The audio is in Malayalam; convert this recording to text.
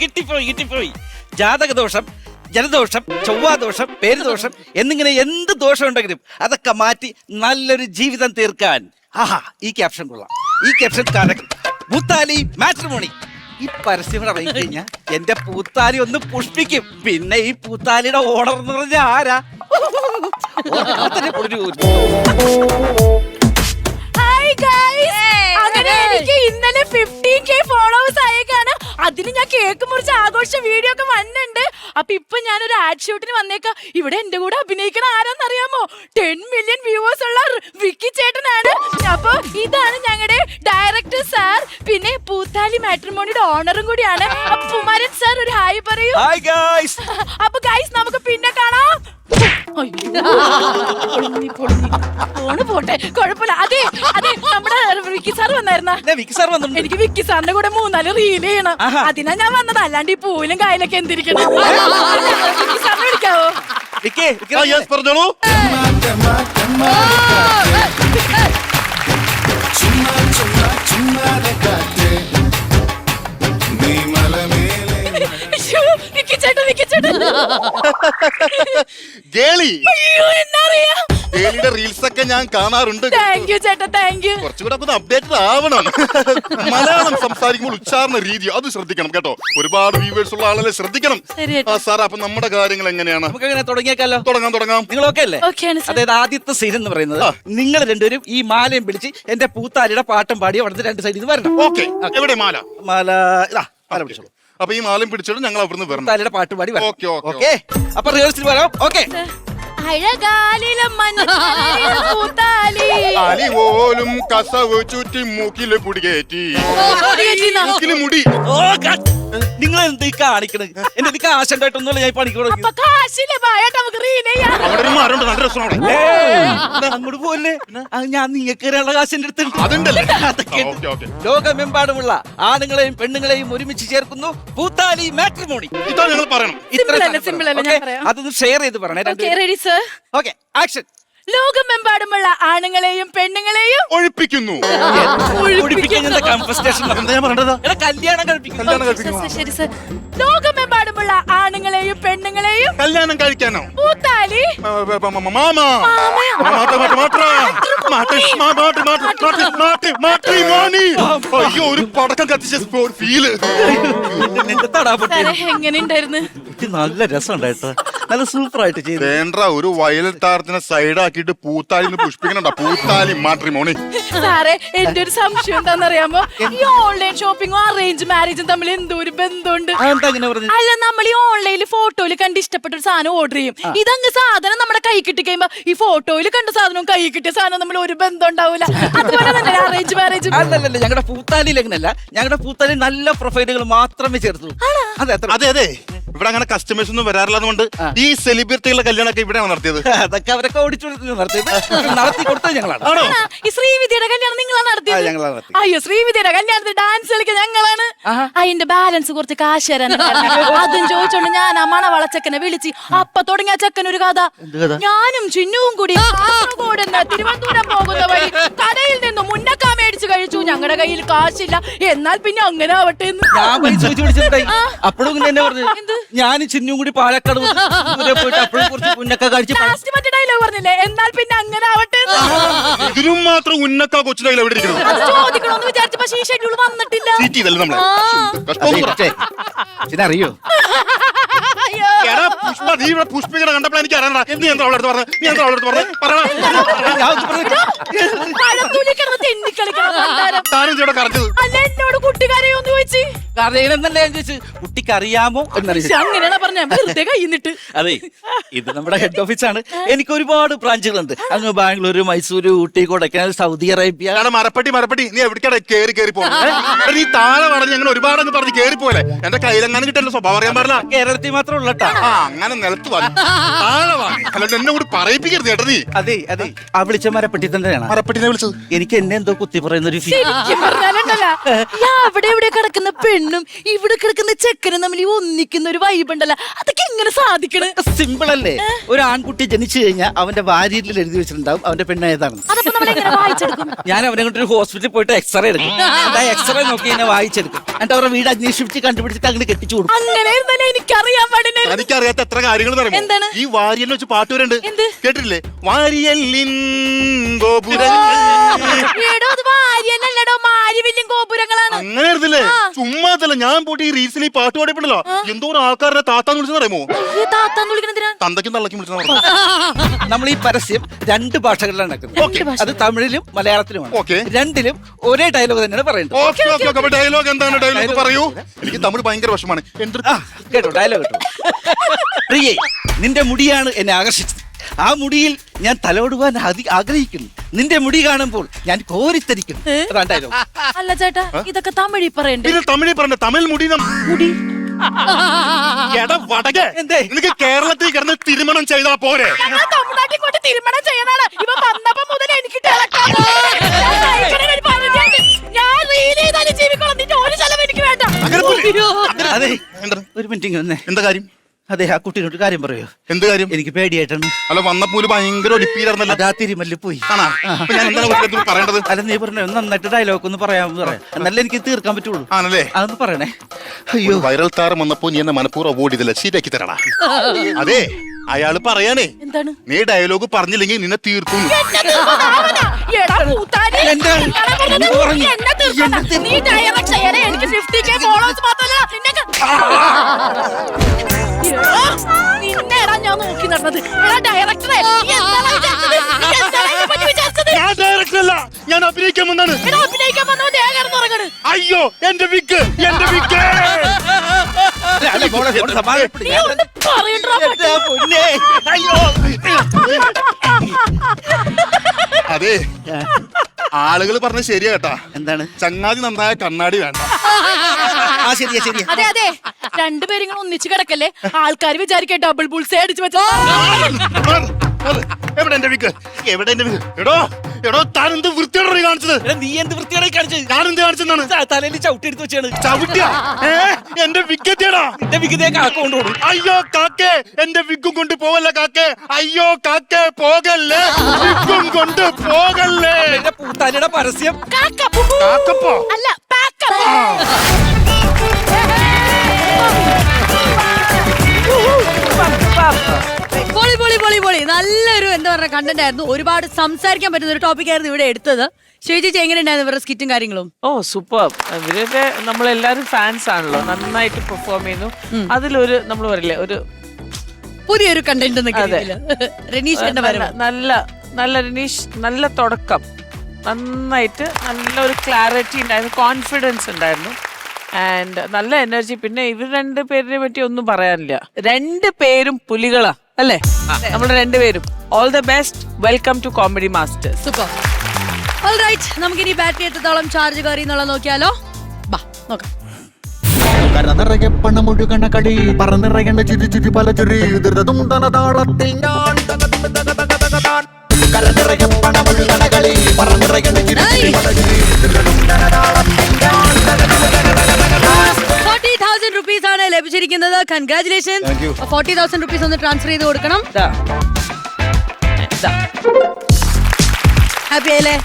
കിട്ടിപ്പോയി കിട്ടിപ്പോയി. ജാതകദോഷം ജലദോഷം ചൊവ്വാദോഷം പേരുദോഷം എന്നിങ്ങനെ എന്ത് ദോഷം ഉണ്ടെങ്കിലും അതൊക്കെ മാറ്റി നല്ലൊരു ജീവിതം തീർക്കാൻ. ആഹാ ഈ ക്യാപ്ഷൻ കൊള്ളാം. ഈ ക്യാപ്ഷൻ കറക്റ്റ് മുത്താലി മാട്രിമോണി. ഈ പരസ്യം ഇറങ്ങി കഴിഞ്ഞാൽ എന്റെ പൂത്താലി ഒന്ന് പുഷ്പിക്കും. പിന്നെ ഈ പൂത്താലിയുടെ ഓർഡർ എന്ന് പറഞ്ഞ ആരാ? ഇന്നലെ ഫിഫ്റ്റീൻ 15k ഫോളോവേഴ്സ് ആയേക്കാണ്. അതിന് ഞാൻ കേക്ക് മുറിച്ച് ആഘോഷ വീഡിയോ ഒക്കെ വന്നിട്ടുണ്ട് അപ്പൊ ഇപ്പൊ ഞാനൊരു ആഡ് ഷൂട്ടിന് വന്നേക്ക. ഇവിടെ എന്റെ കൂടെ അഭിനയിക്കണ ആരാന്നറിയാമോ? ടെൻ മില്യൺ വ്യൂവേഴ്സ് ഉള്ള വിക്കി ചേട്ടനാണ്. അപ്പൊ ഇതാണ് ഞങ്ങളുടെ ഡയറക്ടർ സാർ പിന്നെ പൂത്താലി മാട്രിമോണിയുടെ ഓണറും കൂടിയാണ്. അപ്പൊ കുമാരൻ സാർ ഒരു ഹായ് പറയൂ. ഗായ്സ് അപ്പൊ ഗൈസ് നമുക്ക് പിന്നെ കാണാം. അയ്യോ, പോട്ടെ. കുഴപ്പമില്ല. അതെ അതെ നമ്മുടെ വിക്കി സാർ വന്നായിരുന്ന? വിക്കി സാർ വന്നിട്ടുണ്ട്. എനിക്ക് വിക്കി സാറിന്റെ കൂടെ മൂന്നാൽ റീൽ ചെയ്യണം. ആഹാ. അതിനാ ഞാൻ വന്നത്. അല്ലാണ്ട് ഈ പൂവിലും കായലൊക്കെ എന്തിരിക്കണം? വിക്കി സാറിനെ വിളിക്കാവോ? വിക്കി വിക്കി. ആ യെസ് പറഞ്ഞോളൂ. ചുമ്മാ ചുമ്മാ ചുമ്മാതെ കാറ്റ് നീ മലമേലെ അയ്യോ, വിക്കി ചേട്ടൻ വിക്കി ചേട്ടൻ. ഗേളി. അയ്യോ എന്നറിയാ. റീൽസ് ഒക്കെ ഞാൻ കാണാറുണ്ട്. താങ്ക് യു ചേട്ടാ താങ്ക് യു കുറച്ചുകൂടെ ഒക്കെ ഒന്ന് അപ്ഡേറ്റഡ് ആവണം. മലയാളം സംസാരിക്കുമ്പോൾ ഉച്ചാരണ രീതി അത് ശ്രദ്ധിക്കണം കേട്ടോ. ഒരുപാട് വ്യൂവേഴ്സ് ഉള്ള ആളല്ലേ ശ്രദ്ധിക്കണം. ശരി ആ സാർ അപ്പൊ നമ്മുടെ കാര്യങ്ങൾ എങ്ങനെയാണ്? നമുക്ക് എങ്ങനെ തുടങ്ങിയേക്കാലോ? തുടങ്ങാം തുടങ്ങാം. നിങ്ങൾ ഓക്കെ അല്ലേ അതായത് ആദ്യത്തെ സീൻ എന്ന് പറയുന്നത് നിങ്ങൾ രണ്ടുപേരും ഈ മാലയും പിടിച്ച് എന്റെ പൂത്താലിയുടെ പാട്ടും പാടി അവിടുത്തെ രണ്ട് സൈഡിൽ നിന്ന് വരണം. ഓക്കെ എവിടെ മാല? മാല ഇതാ മാല പിടിച്ചോളൂ. അപ്പൊ ഈ മാലം പിടിച്ചിട്ട് ഞങ്ങൾ അവിടുന്ന് വരണം. പൂത്താലിയുടെ പാട്ടും പാടി വരണം. ഓക്കെ, ഓക്കെ, ഓക്കെ അപ്പൊ റിഹേഴ്സൽ വരാം. ഓക്കെ അഴകാലിലും അലി പോലും കസവ് ചുറ്റി മൂക്കിൽ കുടികേറ്റി മൂക്കിൽ മുടി. ഓ നിങ്ങൾ എന്ത് കാണിക്കണത് എന്റെ ഇത് കാശുണ്ടായിട്ടൊന്നുമല്ല ഞാൻ റീൽ അവിടെ ഒരു മരമുണ്ട് നല്ല രസമാണ് അവിടെ. അങ്ങോട്ട് പോലെ ഞാൻ നിങ്ങൾക്ക് തരാനുള്ള കാശ് എന്റെ അടുത്തുണ്ട്. അതുണ്ടല്ലേ. അതൊക്കെ ഉണ്ട്. Okay okay. ലോകമെമ്പാടുമുള്ള ആണുങ്ങളെയും പെണ്ണുങ്ങളെയും ഒരുമിച്ച് ചേർക്കുന്നു പൂത്താലി മാട്രിമോണി. ഇതാണ് ഞങ്ങൾ പറയണം. Simple അല്ലേ, simple അല്ലേ, ഞാൻ പറയാം. അതൊന്ന് ഷെയർ ചെയ്ത് സർ ഓക്കെ ആക്ഷൻ ലോകമെമ്പാടുമുള്ള ആണുങ്ങളെയും പെണ്ണുങ്ങളെയും ഒഴിപ്പിക്കുന്നു കല്യാണം കഴിപ്പിക്കുന്നു ശരി സർ ലോകമെമ്പാടുമുള്ള ആണുങ്ങളെയും പെണ്ണുങ്ങളെയും കല്യാണം കഴിക്കാനോ പൂത്താലി. അയ്യോ ഒരു പടക്കം കത്തിച്ച ഫീൽ നിന്റെ തടാപൊട്ടി സാറേ എങ്ങനെ ഉണ്ടായിരുന്നു നല്ല സൂപ്പർ ആയിട്ട് ചെയ്തു. വേണ്ട ഒരു വയലറ്റ് താരത്തിനെ സൈഡാക്കിയിട്ട് പൂത്താലി പുഷ്പിക്കണണ്ട പൂത്താലി മാട്രിമോണി. സാറേ എന്റെ ഒരു സംശയം എന്താണെന്നറിയാമോ? ഈ ഓൺലൈൻ ഷോപ്പിംഗും അറേഞ്ച് മാരേജും തമ്മിൽ എന്തോ ഒരു ബന്ധമുണ്ട്. അതെന്താ ഇങ്ങനെ പറഞ്ഞു അല്ല നമ്മൾ ഈ ഓൺലൈനിൽ ഫോട്ടോയിൽ കണ്ട് ഇഷ്ടപ്പെട്ട ഒരു സാധനം ഓർഡർ ചെയ്യും. ഇതങ്ങ് സാധനം നമ്മുടെ കൈ കിട്ടി കഴിയുമ്പോ ഈ ഫോട്ടോയിൽ കണ്ട സാധനവും കൈ കിട്ടിയ സാധനം നമ്മൾ ഒരു ബന്ധം ഉണ്ടാവില്ല അതുപോലെ തന്നെ അറേഞ്ച് മാരേജ് അല്ലല്ല ഞങ്ങളുടെ പൂത്താലിയിൽ ലഗ്നല്ല ഞങ്ങളുടെ പൂത്താലി നല്ല പ്രൊഫൈലുകൾ മാത്രമേ ചേർത്തു അതെ അത്ര. അതെ അതെ. ഇവിടെ അങ്ങനെ കസ്റ്റമേഴ്സ് ഒന്നും വരാറില്ലാതുകൊണ്ട് ഈ സെലിബ്രിറ്റികളുടെ കല്യാണമൊക്കെ ഇവിടെയാണ് നടത്തിയത്. അതൊക്കെ അവരൊക്കെ ഓടിച്ചു നടത്തിയത്. നടത്തി കൊടുത്തത് ഞങ്ങളാണ്. ആണോ? ഈ ശ്രീവിദ്യയുടെ കല്യാണം നിങ്ങളാണ് ആ, നടത്തിയത് ഞങ്ങളാണ് നടത്തിയത്. അയ്യോ ശ്രീവിദ്യയുടെ കല്യാണത്തിന് ഡാൻസ് കളിക്കാൻ ഞങ്ങളാണ്. അതിന്റെ ബാലൻസ് കുറച്ച് കാശ് തരാൻ അതും ചോദിച്ചോണ്ട് ഞാൻ ആ മണവളച്ചക്കനെ വിളിച്ച് അപ്പൊ തുടങ്ങിയ ചെക്കൻ ഒരു കഥ. ഞാനും ചിന്നുവും കൂടി കാസർഗോഡ് നിന്ന് തിരുവനന്തപുരം പോകുന്ന വഴി കടയിൽ നിന്ന് മുന്നക്ക മേടിച്ചു കഴിച്ചു. ഞങ്ങളുടെ കയ്യിൽ കാശില്ല. എന്നാൽ പിന്നെ അങ്ങനെ ആവട്ടെ എന്ന്. ഞാൻ പൈസ ചോദിച്ചു വിളിച്ചിട്ടുണ്ടായി ആ. അപ്പോഴും ഇങ്ങനെ തന്നെ പറഞ്ഞു. ഞാനും ചിന്നും കൂടി പാലക്കാട് പോയിട്ട് അപ്പോഴും കുറച്ച് പുന്നൊക്കെ കഴിച്ച് പ- പറഞ്ഞില്ലേ എന്നാൽ പിന്നെ അങ്ങനെ ആവട്ടെ. എന്ന്. ഇതിനും മാത്രം ഉന്നക്ക കൊച്ചിനെ എവിടെ ഇരിക്കുന്നു? അത് വിചാരിച്ചു പക്ഷേ ഈ ഷെഡ്യൂൾ വന്നിട്ടില്ല. സീറ്റ് ചെയ്തല്ലേ നമ്മളെ? ആ. കഷ്ടം. ഇതിനറിയോ അയ്യോ. എടാ, പുഷ്പ നീ ഇവിടെ പുഷ്പിക്കണ കണ്ടപ്പോൾ എനിക്ക് അറിയണ്ട നീ എന്താ അവളെ അടുത്ത് പറഞ്ഞത് നീ എന്താ അവളെ പറഞ്ഞത് പറയണ ഞാൻ ഒന്ന് പറഞ്ഞേക്ക്. പഴത്തൂലി കിടന്ന് തെന്നിക്കളിക്കണം പണ്ടാരം. താനും ഇവിടെ കറച്ചത് അല്ല എന്നോട് ചോദിച്ചു. ഞാൻ ചോദിച്ചു കുട്ടിക്ക് അറിയാമോ എന്നറിയിച്ചു അങ്ങനെയാണ് പറഞ്ഞ? വെറുതെ കൈന്നിട്ട് അതെ ഇത് നമ്മുടെ ഹെഡ് ഓഫീസാണ് എനിക്ക് ഒരുപാട് ബ്രാഞ്ചുകളുണ്ട്. അങ്ങ് ബാംഗ്ലൂർ മൈസൂർ ഊട്ടി കൊടൈക്കനാൽ സൗദി അറേബ്യ. എടാ മരപ്പട്ടി മരപ്പട്ടി. നീ എവിടേക്കാടെ കേറി കേറി പോകുന്നത് നീ താഴെ പറഞ്ഞ് അങ്ങനെ ഒരുപാട് അങ്ങ് പറഞ്ഞ് കേറി പോലെ എന്റെ കയ്യിലെങ്ങനെ കിട്ടല്ലോ സ്വഭാവം അറിയാൻ പാടില്ല. കേരളത്തിൽ മാത്രം ഉള്ളട്ടാ ആ അങ്ങനെ നിലത്ത് വാ. താഴെ വാ. അല്ലാണ്ട് എന്നെ കൂടി പറയിപ്പിക്കരുത് കേട്ടോ നീ. അതെ അതെ. ആ വിളിച്ച മരപ്പെട്ടി തന്നെയാണ്. മരപ്പട്ടിനെ വിളിച്ചത്. എനിക്ക് എന്നെ എന്തോ കുത്തി പറയുന്ന ഒരു ഫീൽ ശരിക്കും പറഞ്ഞാലുണ്ടല്ല. ഞാൻ അവിടെ ഇവിടെ കിടക്കുന്ന പെണ്ണും ഇവിടെ കിടക്കുന്ന ചെക്കനും തമ്മിൽ ഈ ഒന്നിക്കുന്ന ഒരു വൈബ് ഉണ്ടല്ലോ. അതൊക്കെ എങ്ങനെ സാധിക്കണ്? സിമ്പിൾ അല്ലേ? ഒരു ആൺകുട്ടി ജനിച്ചു കഴിഞ്ഞാൽ അവന്റെ വാരിയിൽ എഴുതി വെച്ചിട്ടുണ്ടാവും. അവന്റെ പെണ്ണ് ഏതാണ്? അതപ്പോ എങ്ങനെ വായിച്ചെടുക്കും? ഞാൻ അവനെ കൊണ്ട് ഒരു ഹോസ്പിറ്റലിൽ പോയിട്ട് എക്സ്റേ എടുക്കും. ആ എക്സ്റേ നോക്കി എന്നെ വായിച്ചെടുക്കും. എന്നിട്ട് അവരുടെ വീട് അന്വേഷിച്ച് കണ്ടുപിടിച്ചിട്ട് അങ്ങനെ കെട്ടിച്ചു കൊടുക്കും. അങ്ങനെ ഇരുന്നാലേ എനിക്കറിയാൻ പാടില്ല. എനിക്കറിയാത്ത എത്ര കാര്യങ്ങൾ എന്താണ്? ഈ വാരിയൽ വെച്ച് പാട്ട് വരണ്ട്. എന്ത്? കേട്ടിട്ടില്ലേ? വാരിയൽ ഗോപുരങ്ങൾ എടോ അത് ആയിരുന്നില്ലേ ചുമ്മാ അതല്ല ഞാൻ പോയിട്ട് ഈ റീൽസിൽ ഈ പാട്ട് പാടിയപ്പോഴല്ലോ. ഒരു ആൾക്കാരുടെ താത്താന്ന് വിളിച്ചെന്ന് അറിയുമോ? ഈ താത്താന്ന് വിളിക്കണെന്തിനാ തന്തയ്ക്കും തള്ളയ്ക്കും വിളിച്ചെന്ന് പറഞ്ഞു നമ്മൾ ഈ പരസ്യം രണ്ട് ഭാഷകളിലാണ് നടക്കുന്നത്. അത് തമിഴിലും മലയാളത്തിലുമാണ്. ഓക്കെ. രണ്ടിലും ഒരേ ഡയലോഗ് തന്നെയാണ് പറയുന്നത്. Okay okay okay. അപ്പൊ ഡയലോഗ് എന്താണ്? ഡയലോഗ് പറയൂ. എനിക്ക് തമിഴ് ഭയങ്കര വിഷമാണ് കേട്ടോ ഡയലോഗ് കേട്ടോ. പ്രിയേ നിന്റെ മുടിയാണ് എന്നെ ആകർഷിച്ചത്. ആ മുടിയിൽ ഞാൻ തലോടുവാൻ അതി ആഗ്രഹിക്കുന്നു. നിന്റെ മുടി കാണുമ്പോൾ ഞാൻ കോരിത്തരിക്കുന്നു. അല്ല ചേട്ടാ ഇതൊക്കെ തമിഴിൽ പറയണ്ടേ? പിന്നെ തമിഴിൽ പറഞ്ഞ തമിഴ് മുടി മുടി? എടാ വടകെ. എന്തേ? നിനക്ക് കേരളത്തിൽ കിടന്ന് തിരുമണം ചെയ്താ പോരെ. ഞങ്ങൾ തമിഴ്നാട്ടിൽ കൊണ്ട് തീരുമാനം ചെയ്യണാണ് ഇവ വന്നപ്പോ മുതൽ എനിക്ക് തിളക്കാം. ഞാൻ കഴിക്കണതിന് ഒരു. ഞാൻ റീൽ ചെയ്താലും ജീവിക്കണം നിന്റെ ഒരു എനിക്ക് വേണ്ട. അങ്ങനെ പോലെ. അയ്യോ. അതെ. എന്താ? ഒരു മിനിറ്റ് വന്നേ. എന്താ കാര്യം? അതെ ആ കുട്ടീനോട് കാര്യം പറയോ. എന്ത് കാര്യം? എനിക്ക് പേടിയായിട്ടാണ്. അല്ല വന്നപ്പോ ഒരു ഭയങ്കര ഒലിപ്പീരായിരുന്നല്ലോ അതാ തിരുമല്ലി പോയി. ആണോ? അപ്പൊ ഞാൻ എന്താണ് കുട്ടിയുടെ പറയേണ്ടത്? അല്ല നീ പറഞ്ഞു നന്നായിട്ട് ഡയലോഗ് ഒന്ന് പറയാൻ പറയാം. എന്നാലേ എനിക്ക് തീർക്കാൻ പറ്റുള്ളൂ. ആണല്ലേ? അതൊന്ന് പറയണേ. അയ്യോ. വൈറൽ താരം വന്നപ്പോ നീ എന്നെ മനഃപൂർവം അവോയ്ഡ് ചെയ്തില്ല? ശരിയാക്കി തരണ അതെ അയാൾ പറയാനേ. എന്താണ്? നീ ഡയലോഗ് പറഞ്ഞില്ലെങ്കിൽ നിന്നെ തീർക്കും. എടാ പൂത്താരി. പറഞ്ഞു? എന്നെ തീർക്കണ്ട. നീ direct ചെയ്യണേ. എനിക്ക് 50k followers മാത്രമല്ല, നിന്നെ- നിന്നെടാ ഞാൻ നോക്കി നടന്നത്. ഡയറക്ടറെ ഞാൻ ഡയറക്ടർ അല്ല. ഞാൻ അഭിനയിക്കാൻ വന്നാണ്. എടാ അഭിനയിക്കാൻ വന്നവൻ ദേ കിടന്നുറങ്ങണ്. അയ്യോ എന്റെ വിക്ക് എന്റെ വിക്ക്. അതെ. ആളുകൾ പറഞ്ഞ ശരിയാ കേട്ടാ എന്താണ് ചങ്ങാതി നന്നായ കണ്ണാടി വേണ്ട ആ ശരിയാ ശരിയാ അതെ അതെ രണ്ടുപേരും ഇങ്ങനെ ഒന്നിച്ചു കിടക്കല്ലേ ആൾക്കാർ വിചാരിക്കാൻ ഡബിൾ ബുൾസേ അടിച്ചു വെച്ചോ. എവിടെ എന്റെ വിക്ക് എവിടെ എന്റെ വിക്ക് എടോ എടോ താൻ എന്ത് വൃത്തിയോടെ കാണിച്ചത്? എടാ, നീ എന്ത് വൃത്തിയായി കാണിച്ചത്? ഞാൻ എന്ത് കാണിച്ചെന്നാണ് തലയിൽ ചവിട്ടി എടുത്ത് വെച്ചാണ്. ചവിട്ടിയ? ഏ എന്റെ വിക്കത്തിയടാ എന്റെ വിഗതയെ കാക്ക കൊണ്ടുപോകും. അയ്യോ കാക്കേ എന്റെ വിക്കും കൊണ്ട് പോവല്ല കാക്കേ. അയ്യോ കാക്കേ പോകല്ലേ? വിക്കും കൊണ്ട് പോകല്ലേ? എന്റെ പൂത്താലിയുടെ പരസ്യം. കാക്കപ്പോ? അല്ല പാക്ക പൊളി പൊളി പൊളി പൊളി. നല്ലൊരു എന്താ പറയുക കണ്ടന്റ് ആയിരുന്നു. ഒരുപാട് സംസാരിക്കാൻ പറ്റുന്ന ഒരു ടോപ്പിക് ആയിരുന്നു ഇവിടെ എടുത്തത്. ശ്രീജിച്ച് എങ്ങനെയുണ്ടായിരുന്നു ഇവരുടെ സ്കിറ്റും കാര്യങ്ങളും? ഓ സൂപ്പർ ഇവരൊക്കെ നമ്മളെല്ലാരും ഫാൻസ് ആണല്ലോ. നന്നായിട്ട് പെർഫോം ചെയ്യുന്നു. അതിലൊരു നമ്മൾ പറയില്ലേ ഒരു പുതിയൊരു കണ്ടന്റ് രനീഷ് റനീഷ് നല്ല നല്ല രനീഷ് നല്ല തുടക്കം. നന്നായിട്ട് നല്ല ഒരു ക്ലാരിറ്റി ഉണ്ടായിരുന്നു കോൺഫിഡൻസ് ഉണ്ടായിരുന്നു. ആൻഡ് നല്ല എനർജി പിന്നെ ഇവർ രണ്ട് പേരിനെ പറ്റി ഒന്നും പറയാനില്ല. രണ്ട് പേരും പുലികളാ. അല്ലേ? നമ്മൾ രണ്ടുപേരും. All the best welcome to comedy master super right നമുക്കിനി ബാറ്ററി എത്രത്തോളം ചാർജ് കയറി എന്നുള്ളത് നോക്കിയാലോ? ബാ നോക്കാം. കരനിറയെ പണമൊഴുകണ കളി പറന്നിറയേണ്ട ചിരി ചുരി പല ചുരി ധൃതതും തനതാളത്തിൽ ഞാൻ കരനിറയെ പണമൊഴുകണ കളി പറന്നിറയേണ്ട ചിരി ചുരി പല ചിരി ഫോർട്ടി ലഭിച്ചിരിക്കുന്നത് കൺഗ്രാചുലേഷൻ ഫോർട്ടി തൗസൻഡ് റുപ്പീസ് ഒന്ന് ട്രാൻസ്ഫർ ചെയ്ത് കൊടുക്കണം. ഹാപ്പി ആയില്ലേ